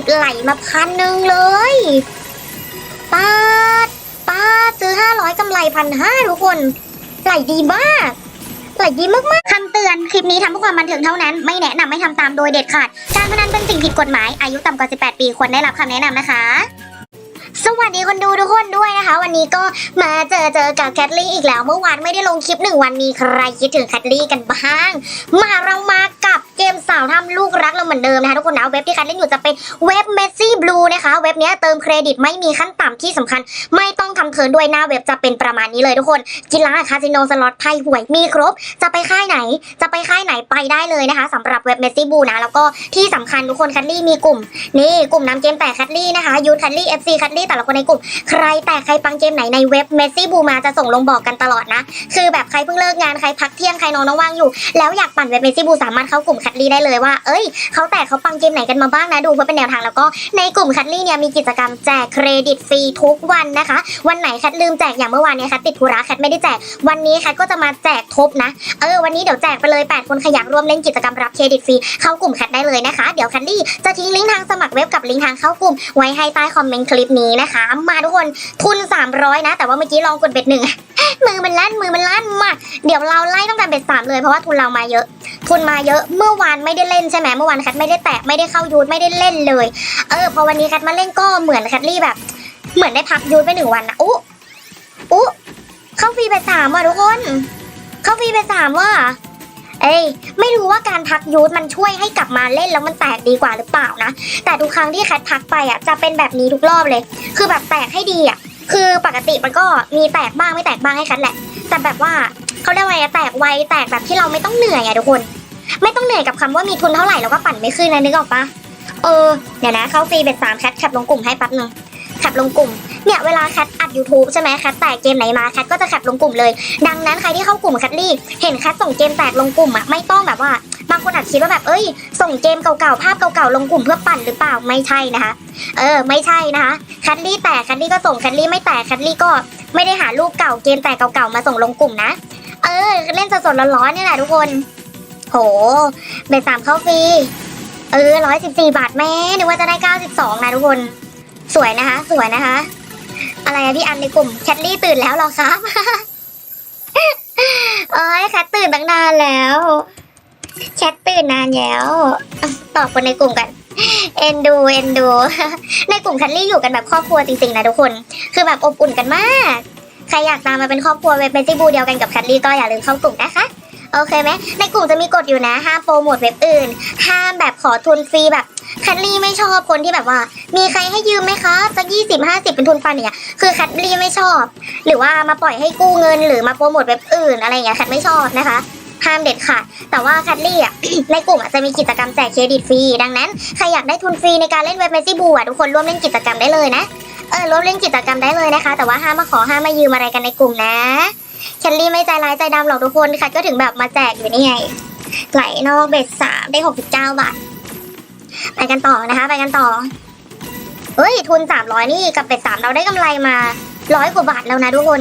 บไหลมาพันหนึ่งเลยป้าดป้าดซื้อห้าร้อยกำไรพันห้าทุกคน ไหลดีมากไหลดีมากๆคำเตือน คลิปนี้ทำเพื่อความบันเทิงเท่านั้น ไม่แนะนำให้ทำตามโดยเด็ดขาด การพนันเป็นสิ่งผิดกฎหมาย อายุต่ำกว่า 18 ปีควรได้รับคำแนะนำนะคะสวัสดีคนดูทุกคนด้วยนะคะ วันนี้ก็มาเจอเจอกับแคทลี่อีกแล้ว เมื่อวานไม่ได้ลงคลิปหนึ่งวันมีใครคิดถึงแคทลี่กันบ้าง มาเรามากับ เกมสาวทำลูกรักเราเหมือนเดิมนะคะทุกคนนะเว็บที่แคทเล่นอยู่จะเป็นเว็บ Messi Blue นะคะเว็บนี้เติมเครดิตไม่มีขั้นต่ำที่สำคัญ ไม่ต้องทำเทินด้วยหน้าเว็บจะเป็นประมาณนี้เลยทุกคนกีฬาคาสิโนสล็อตไพ่หวยมีครบ จะไปค่ายไหน จะไปค่ายไหนไปได้เลยนะคะสำหรับเว็บ Messi Blue นะแล้วก็ที่สำคัญทุกคนแคทลี่มีกลุ่ม นี่กลุ่มนำเกมแตกแคทลี่นะคะยูทแคทลี่ FC แคทลี่แต่ละคนในกลุ่ม ใครแตกใครปังเกมไหนในเว็บ Messi Blue มาจะส่งลงบอกกันตลอดนะ คือแบบใครเพิ่งเลิกงานใครพักเที่ยงใครนอนว่างอยู่ แล้วอยากปั่นเว็บ Messi Blue สามารถเข้ากลุ่มคทลี่ได้เลยว่า เอ้ยเขาแตกเขาปังเกมไหนกันมาบ้างนะดูเพื่อเป็นแนวทางแล้วก็ในกลุ่มแคทลี่เนี่ยมีกิจกรรมแจกเครดิตฟรีทุกวันนะคะ วันไหนแคทลืมแจกอย่างเมื่อวานเนี่ยแคทติดธุระแคทไม่ได้แจก วันนี้แคทก็จะมาแจกทบนะเออวันนี้เดี๋ยวแจกไปเลย 8 คนใครอยากร่วมเล่นกิจกรรมรับเครดิตฟรีเข้ากลุ่มแคทได้เลยนะคะ เดี๋ยวแคทลี่จะทิ้งลิงก์ทางสมัครเว็บกับลิงก์ทางเข้ากลุ่มไว้ให้ใต้คอมเมนต์คลิปนี้นะคะ มาทุกคนทุน 300 นะ แต่ว่าเมื่อกี้ลองกดเบ็ดหนึ่งมือมันลั่นมือมันลั่นมาเดี๋ยวเราไล่ตั้งแต่เบ็ดสามเลยเพราะว่าทุนเรามาเยอะ ทุนมาเยอะเมื่อวานไม่ได้เล่นใช่ไหมเมื่อวานแคทไม่ได้แตะไม่ได้เข้ายูทไม่ได้เล่นเลย เออพอวันนี้แคทมาเล่นก็เหมือนแคทลี่แบบ เหมือนได้พักยูทไปหนึ่งวันนะอุ๊อุ๊เข้าฟรีไปสามว่ะทุกคน เข้าฟรีไปสามว่ะเอ้ยไม่รู้ว่าการพักยูทมันช่วยให้กลับมาเล่นแล้วมันแตกดีกว่าหรือเปล่านะ แต่ทุกครั้งที่แคทพักไปอะจะเป็นแบบนี้ทุกรอบเลย คือแบบแตกให้ดีอะคือปกติมันก็มีแตกบ้างไม่แตกบ้างให้แคทแหละ แต่แบบว่าเขาเรียกว่าแตกไวแตกแบบที่เราไม่ต้องเหนื่อยอะทุกคน ไม่ต้องเหนื่อยกับคำว่ามีทุนเท่าไหร่แล้วก็ปั่นไม่ขึ้นนะนึกออกปะเออเดี๋ยวนะเข้าฟรีเบ็ดสามแคทแคปลงกลุ่มให้แป๊บนึงแคปลงกลุ่มเนี่ยเวลาแคทอัด YouTube ใช่ไหมแคทแตกเกมไหนมาแคทก็จะแคปลงกลุ่มเลย ดังนั้นใครที่เข้ากลุ่มแคทลี่เห็นแคทส่งเกมแตกลงกลุ่มอะไม่ต้องแบบว่า บางคนอาจคิดว่าแบบเอ้ย ส่งเกมเก่าๆภาพเก่าๆลงกลุ่มเพื่อปั่นหรือเปล่าไม่ใช่นะคะเออไม่ใช่นะคะแคทลี่แตกแคทลี่ก็ส่งแคทลี่ไม่แตกแคทลี่ก็ไม่ได้หารูปเก่าเกมแตกเก่าๆมาส่งลงกลุ่มนะ เออ เล่นสดๆร้อนๆนี่แหละทุกคน โห เบ็ดสามเข้าฟรี เออร้อยสิบสี่บาทแม่นึกว่าจะได้เก้าสิบสองนะทุกคน สวยนะคะ สวยนะคะ อะไรอะพี่อันในกลุ่มแคทลี่ตื่นแล้วหรอครับ เอ้ยแคทตื่นตั้งนานแล้ว แคทตื่นนานแล้ว ตอบคนในกลุ่มกันเอ็นดูเอ็นดู ในกลุ่มแคทลี่อยู่กันแบบครอบครัวจริงๆนะทุกคน คือแบบอบอุ่นกันมาก ใครอยากตามมาเป็นครอบครัวเว็บเมจิบูเดียวกันกับแคทลี่ก็อย่าลืมเข้ากลุ่มนะคะ โอเคไหมในกลุ่มจะมีกฎอยู่นะ ห้ามโปรโมทเว็บอื่น ห้ามแบบขอทุนฟรีแบบแคทลี่ไม่ชอบคนที่แบบว่า มีใครให้ยืมไหมคะสักยี่สิบห้าสิบเป็นทุนปันเนี่ยคือแคทลี่ไม่ชอบ หรือว่ามาปล่อยให้กู้เงินหรือมาโปรโมทเว็บอื่นอะไรอย่างเงี้ยแคทไม่ชอบนะคะห้ามเด็ดขาดแต่ว่าแคทลี่อะ ในกลุ่มจะมีกิจกรรมแจกเครดิตฟรี ดังนั้น ใครอยากได้ทุนฟรีในการเล่นเว็บเมจิบูอะทุกคนร่วมเล่นกิจกรรมได้เลยนะ เออร่วมเล่นกิจกรรมได้เลยนะคะ แต่ว่าห้ามมาขอห้ามมายืมอะไรกันในกลุ่มนะ แคลลี่ไม่ใจร้ายใจดำหรอกทุกคนค่ะ ก็ถึงแบบมาแจกอยู่นี่ไง ไหลนอกเบ็ดสามได้หกสิบเก้าบาท ไปกันต่อนะคะ ไปกันต่อ เฮ้ย ทุนสามร้อยนี่กับเบ็ดสามเราได้กำไรมาร้อยกว่าบาทแล้วนะทุกคน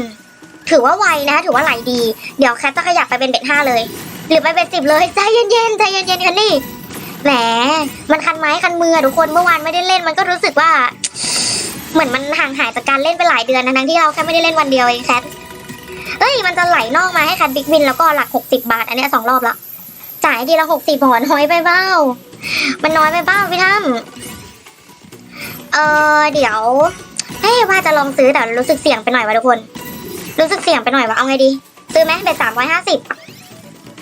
ถือว่าไวนะคะถือว่าไหลดี เดี๋ยวแคทจะขยับไปเป็นเบ็ดห้าเลย หรือไปเบ็ดสิบเลยใจเย็นๆใจเย็นๆคันนี่แหม มันคันไม้คันมือทุกคนเมื่อวานไม่ได้เล่นมันก็รู้สึกว่า เหมือนมันห่างหายจากการเล่นไปหลายเดือนนะทั้งที่เราแค่ไม่ได้เล่นวันเดียวเองแคท เอ้ยมันจะไหลนอกมาให้แคทบิ๊กวินแล้วก็หลักหกสิบาท อันเนี้ยสองรอบละจ่ายทีละหกสิบหอนน้อยไปเบ้า มันน้อยไปเบ้าพี่ทั้มเออเดี๋ยวเฮ้ยว่าจะลองซื้อแต่รู้สึกเสี่ยงไปหน่อยวะทุกคน รู้สึกเสี่ยงไปหน่อยวะเอาไงดี ซื้อไหมเบ็ดสามร้อยห้าสิบ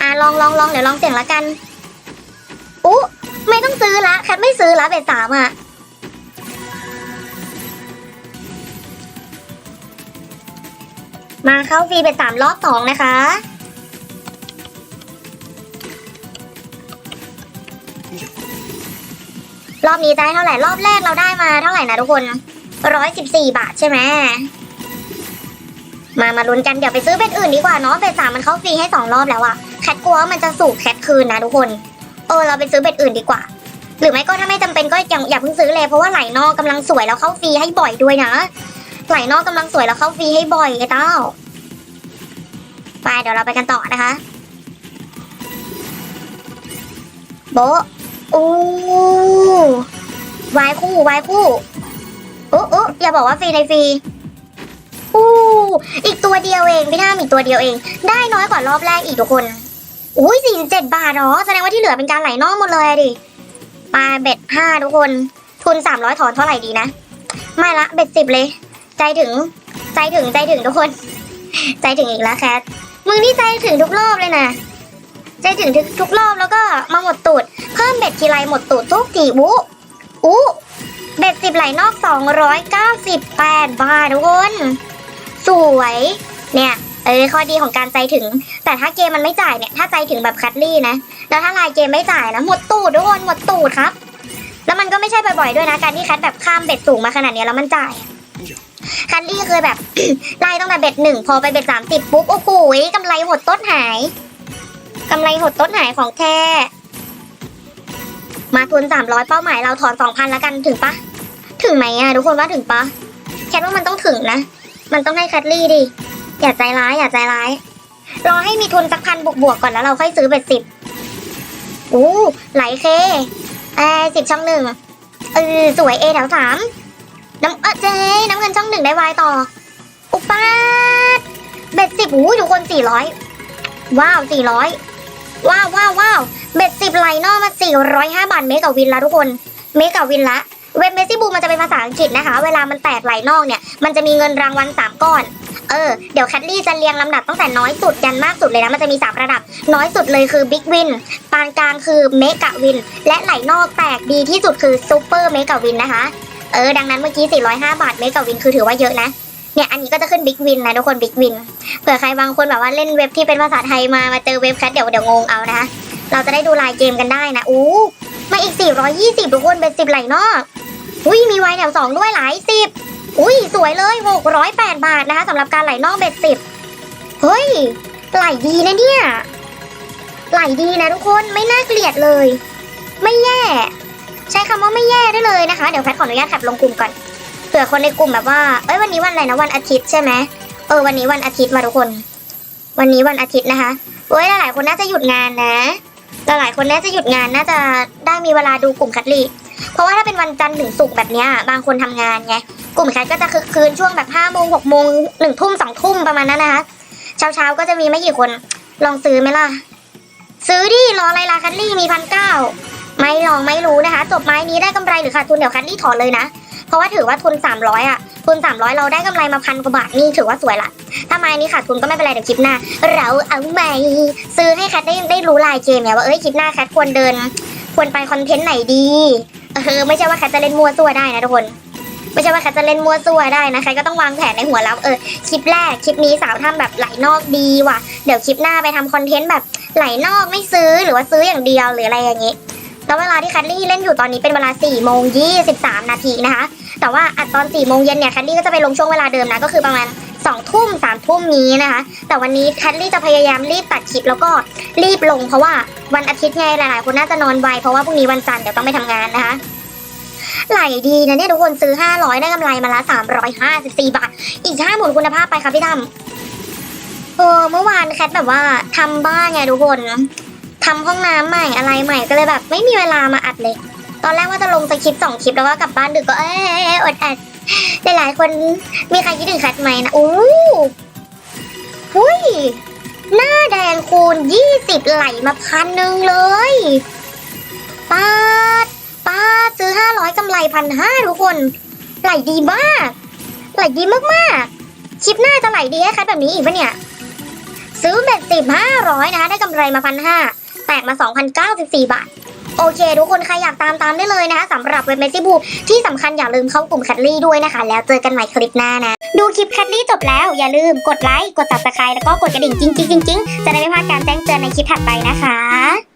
อะลองลองลองเดี๋ยวลองเสี่ยงละกัน อุ๊ไม่ต้องซื้อละแคทไม่ซื้อละเบ็ดสามอะ มาเข้าฟรีไปสามรอบสองนะคะ รอบนี้ได้เท่าไหร่ รอบแรกเราได้มาเท่าไหร่นะทุกคนร้อยสิบสี่บาทใช่ไหมมามาลุ้นกันเดี๋ยวไปซื้อเบ็ดอื่นดีกว่าเนาะเบ็ดสามมันเข้าฟรีให้สองรอบแล้วอะแคทกลัวว่ามันจะสูบแคทคืนนะทุกคนเออเราไปซื้อเบ็ดอื่นดีกว่า หรือไม่ก็ถ้าไม่จำเป็นก็ยังอย่าเพิ่งซื้อเลยเพราะว่าไหลนอกกำลังสวยแล้วเข้าฟรีให้บ่อยด้วยนะ ไหลนอกกำลังสวยแล้วเข้าฟรีให้บ่อยไอ้เต้า ไปเดี๋ยวเราไปกันต่อนะคะ โบะอู้วายคู่วายคู่โอ้โอ้อย่าบอกว่าฟรีในฟรีอู้อีกตัวเดียวเองพี่ท่ามีตัวเดียวเอง ได้น้อยกว่ารอบแรกอีกทุกคนอุ้ยสี่สิบเจ็ดบาทเหรอแสดงว่าที่เหลือเป็นการไหลนอกหมดเลยดิปลาเบ็ดห้าทุกคน ทุนสามร้อยถอนเท่าไหร่ดีนะ ไม่ละเบ็ดสิบเลย ใจถึง ใจถึงใจถึงทุกคน ใจถึงอีกแล้วแคทมึงนี่ใจถึงทุกรอบเลยนะ ใจถึงทุกทุกรอบแล้วก็มาหมดตูด เพิ่มเบ็ดทีไรหมดตูดทุกทีวุอู้เบ็ดสิบไหลนอกสองร้อยเก้าสิบแปดบาททุกคน สวย เนี่ยเออข้อดีของการใจถึง แต่ถ้าเกมมันไม่จ่ายเนี่ย ถ้าใจถึงแบบคัตลี่นะ แล้วถ้าลายเกมไม่จ่ายนะ หมดตูดทุกคนหมดตูดครับ แล้วมันก็ไม่ใช่บ่อยๆด้วยนะ การที่แคัดแบบข้ามเบ็ดสูงมาขนาดนี้แล้วมันจ่าย คัตลี่เคยแบบ ไล่ตั้งแต่เบ็ดหนึ่งพอไปเบ็ดสามสิบปุ๊บโอ้โหกำไรหดต้นหายกำไรหดต้นหายของแท้มาทุนสามร้อยเป้าหมายเราถอนสองพันแล้วกันถึงปะถึงไหมอะทุกคนว่าถึงปะแคทว่ามันต้องถึงนะ มันต้องให้คัตลี่ดิอย่าใจร้ายอย่าใจร้าย รอให้มีทุนสักพันบวกๆก่อนแล้วเราค่อยซื้อเบ็ดสิบอู้ไหลเค แอสิบช่องหนึ่งเออสวยเอแถวสาม น้ำเออเจ๊น้ำเงินช่องหนึ่งได้วายต่อ อุปาทเบ็ดสิบอู้ทุกคนสี่ร้อยว้าวสี่ร้อยว้าวว้าวว้าวเบ็ดสิบไหลนอกมาสี่ร้อยห้าบาทเมกะวินละทุกคน เมกะวินละ เว็บเมซี่บูมันจะเป็นภาษาอังกฤษนะคะ เวลามันแตกไหลนอกเนี่ย มันจะมีเงินรางวัลสามก้อน เออ เดี๋ยวแคทลี่จะเรียงลำดับตั้งแต่น้อยสุดยันมากสุดเลยนะ มันจะมี3ระดับ น้อยสุดเลยคือบิ๊กวิน ปานกลางคือเมกะวิน และไหลนอกแตกดีที่สุดคือซูเปอร์เมกะวินนะคะ เออดังนั้นเมื่อกี้ 405 บาทเมกะวินคือถือว่าเยอะนะเนี่ยอันนี้ก็จะขึ้นบิ๊กวินนะทุกคนบิ๊กวินเผื่อใครบางคนแบบว่าเล่นเว็บที่เป็นภาษาไทยมามาเจอเว็บแคทเดี๋ยวเดี๋ยวงงเอานะคะเราจะได้ดูลายเกมกันได้นะอู้มาอีก 420 ทุกคนเป็น 10 ไหลนอกอุ้ยมีไวแถวสองด้วยหลายสิบอุ้ยสวยเลยหกร้อยแปดบาทนะคะสำหรับการไหลนอกเบ็ดสิบเฮ้ยไหลดีนะเนี่ยไหลดีนะทุกคนไม่น่าเกลียดเลย ไม่แย่ ใช้คำว่าไม่แย่ได้เลยนะคะ เดี๋ยวแพทขออนุญาตแคปลงกลุ่มก่อนเผื่อคนในกลุ่มแบบว่า เอ้ยวันนี้วันอะไรนะวันอาทิตย์ใช่ไหมเออวันนี้วันอาทิตย์มาทุกคน วันนี้วันอาทิตย์นะคะเอ้ยหลายๆคนน่าจะหยุดงานนะหลายๆคนน่าจะหยุดงานน่าจะได้มีเวลาดูกลุ่มคัดลีเพราะว่าถ้าเป็นวันจันทร์ถึงศุกร์แบบนี้บางคนทำงานไงกลุ่มแคทก็จะคึกคืนช่วงแบบห้าโมงหกโมงหนึ่งทุ่มสองทุ่มประมาณนั้นนะคะเช้าเช้าๆก็จะมีไม่กี่คนลองซื้อไหมล่ะ ซื้อดิรออะไรล่ะคันลี่มีพันเก้า ไม่ลองไม่รู้นะคะ จบไม้นี้ได้กำไรหรือขาดทุนเดี๋ยวคันลี่ถอนเลยนะ เพราะว่าถือว่าทุนสามร้อยอะทุนสามร้อยเราได้กำไรมาพันกว่าบาทนี่ถือว่าสวยละถ้าไม้นี้ขาดทุนก็ไม่เป็นไรเดี๋ยวคลิปหน้า เราเอาใหม่ซื้อให้แคทได้ได้รู้ลายเกมเนี่ยว่าเอ้ยคลิปหน้าแคทควรเดิน ควรไปคอนเทนต์ไหนดี เออไม่ใช่ว่าแคทจะเล่นมั่วซั่วได้นะทุกคนไม่ใช่ว่าแคทจะเล่นมั่วซั่วได้นะใครก็ต้องวางแผนในหัวแล้วเออคลิปแรกคลิปนี้สาวทำแบบไหลนอกดีว่ะเดี๋ยวคลิปหน้าไปทำคอนเทนต์แบบไหลนอกไม่ซื้อหรือว่าซื้ออย่างเดียวหรืออะไรอย่างงี้ แล้วเวลาที่แคทลี่เล่นอยู่ตอนนี้เป็นเวลา4โมง23นาทีนะคะ แต่ว่าอัดตอน4โมงเย็นเนี่ยแคทลี่ก็จะไปลงช่วงเวลาเดิมนะก็คือประมาณ2ทุ่ม3ทุ่มนี้นะคะ แต่วันนี้แคทลี่จะพยายามรีบตัดคลิปแล้วก็รีบลงเพราะว่าวันอาทิตย์ไงหลายๆ คนน่าจะนอนไวเพราะว่าพรุ่งนี้วันจันทร์เดี๋ยวต้องไปทำงานนะคะไหลดีนะเนี่ยทุกคนซื้อ 500 ได้กำไรมาละ 354 บาท อีกห้าหมุนคุณภาพไปครับพี่ดำเออเมื่อวานแคทแบบว่าทำบ้านไงทุกคน ทำห้องน้ำใหม่อะไรใหม่ก็เลยแบบ ไม่มีเวลามาอัดเลย ตอนแรกว่าจะลงสคริปสองคลิปแล้วก็กลับบ้านดึกก็เอ้ยอดอัดหลายๆคนมีใครคิดถึงแคทไหมนะอู้หุ้ยหน้าแดงคูณ20ไหลมาพันหนึ่งเลยป้าดป้าซื้อห้าร้อยกำไรพันห้าทุกคน ไหลดีมาก ไหลดีมากๆคลิปหน้าจะไหลดีให้คัดแบบนี้อีกปะเนี่ย ซื้อเบ็ดสิบห้าร้อยนะคะได้กำไรมาพันห้า แตกมาสองพันเก้าสิบสี่บาท โอเค ทุกคนใครอยากตามตามได้เลยนะคะสำหรับเว็บเมซี่บูที่สำคัญอย่าลืมเข้ากลุ่มแคทลี่ด้วยนะคะ แล้วเจอกันใหม่คลิปหน้านะ ดูคลิปแคทลี่จบแล้วอย่าลืมกดไลค์กด subscribe แล้วก็กดกระดิ่งจริงๆๆๆจะได้ไม่พลาดการแจ้งเตือนในคลิปถัดไปนะคะ